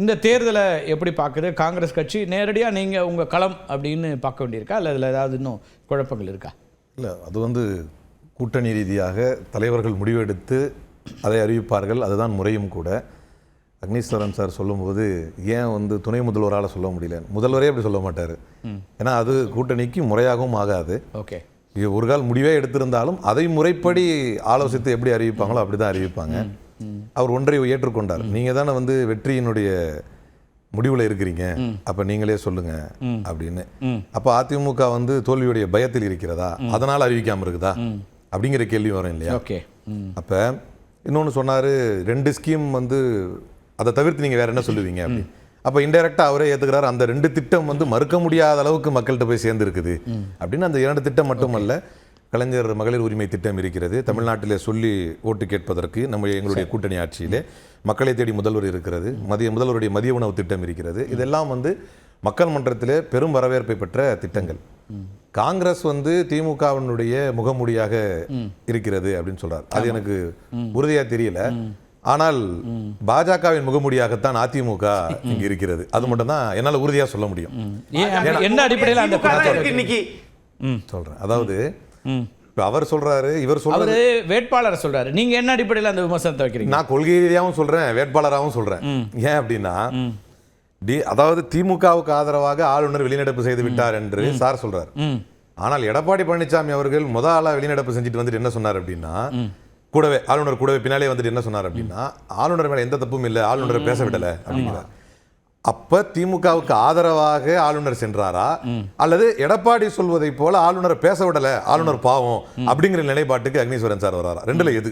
இந்த தேர்தலை எப்படி பார்க்குது? காங்கிரஸ் கட்சி நேரடியாக நீங்கள் உங்கள் களம் அப்படின்னு பார்க்க வேண்டியிருக்கா? இல்லை அதில் ஏதாவது இன்னும் குழப்பங்கள் இருக்கா? இல்லை அது வந்து கூட்டணி ரீதியாக தலைவர்கள் முடிவெடுத்து அதை அறிவிப்பார்கள். அதுதான் முறையும் கூட. அக்னீஸ்வரன் சார் சொல்லும்போது ஏன் வந்து துணை முதல்வரால் சொல்ல முடியல? முதல்வரே அப்படி சொல்ல மாட்டார். ஏன்னா அது கூட்டணிக்கு முறையாகவும் ஆகாது. ஓகே. ஒரு கால் முடிவே எடுத்திருந்தாலும் அதை முறைப்படி ஆலோசித்து எப்படி அறிவிப்பாங்களோ அப்படி தான் அறிவிப்பாங்க அவர் ஒன்றை ஏற்றுக்கொண்டார். நீங்கள் தானே வந்து வெற்றியினுடைய முடிவில் இருக்கிறீங்க. அப்போ நீங்களே சொல்லுங்க அப்படின்னு. அப்போ அதிமுக வந்து தோல்வியுடைய பயத்தில் இருக்கிறதா? அதனால் அறிவிக்காமல் இருக்குதா? அப்படிங்கிற கேள்வி வரும் இல்லையா? ஓகே. அப்போ இன்னொன்று சொன்னார் ரெண்டு ஸ்கீம் வந்து அதை தவிர்த்து நீங்கள் வேற என்ன சொல்லுவீங்க அப்படி. அப்போ இன்டெரக்டாக அவரே ஏற்றுக்கிறாரு அந்த ரெண்டு திட்டம் வந்து மறுக்க முடியாத அளவுக்கு மக்கள்கிட்ட போய் சேர்ந்துருக்குது. அப்படின்னு அந்த இரண்டு திட்டம் மட்டுமல்ல கலைஞர் மகளிர் உரிமை திட்டம் இருக்கிறது. தமிழ்நாட்டிலே சொல்லி ஓட்டு கேட்பதற்கு நம்ம எங்களுடைய கூட்டணி ஆட்சியிலே மக்களை தேடி முதல்வர் இருக்கிறது. மதிய முதல்வருடைய மதிய உணவு திட்டம் இருக்கிறது. இதெல்லாம் வந்து மக்கள் மன்றத்திலே பெரும் வரவேற்பை பெற்ற திட்டங்கள். காங்கிரஸ் வந்து திமுகவினுடைய முகமூடியாக இருக்கிறது அப்படின்னு சொல்றார். அது எனக்கு உறுதியா தெரியல. ஆனால் பாஜகவின் முகமூடியாகத்தான் அதிமுக இங்க இருக்கிறது. அது மட்டும் தான் என்னால உறுதியா சொல்ல முடியும். என்ன அடிப்படையில் சொல்றேன். அதாவது இப்ப அவர் சொல்றாரு இவர் சொல்றாரு வேட்பாளர் சொல்றாரு. நீங்க என்ன அடிப்படையில் அந்த விமர்சனத்தை வைக்கிறீங்க? நான் கொள்கை ரீதியாகவும் சொல்றேன் வேட்பாளராகவும் சொல்றேன். ஏன் அப்படின்னா டி அதாவது திமுகவுக்கு ஆதரவாக ஆளுநர் வெளிநடப்பு செய்து விட்டார் என்று சார் சொல்றார். ஆனால் எடப்பாடி பழனிசாமி அவர்கள் முத ஆளா வெளிநடப்பு செஞ்சுட்டு வந்துட்டு என்ன சொன்னார் அப்படின்னா கூடவே ஆளுநர் கூடவே பின்னாலே வந்துட்டு என்ன சொன்னார் அப்படின்னா ஆளுநர் மேல எந்த தப்பும் இல்லை ஆளுநரை பேச விடல அப்படிங்கிறார். அப்ப திமுகவுக்கு ஆதரவாக ஆளுநர் சென்றாரா? அல்லது எடப்பாடி சொல்வதை போல ஆளுநரை பேச விடல ஆளுநர் பாவம் அப்படிங்கிற நிலைப்பாட்டுக்கு அக்னீஸ்வரன் சார் வராரா? ரெண்டுல எது?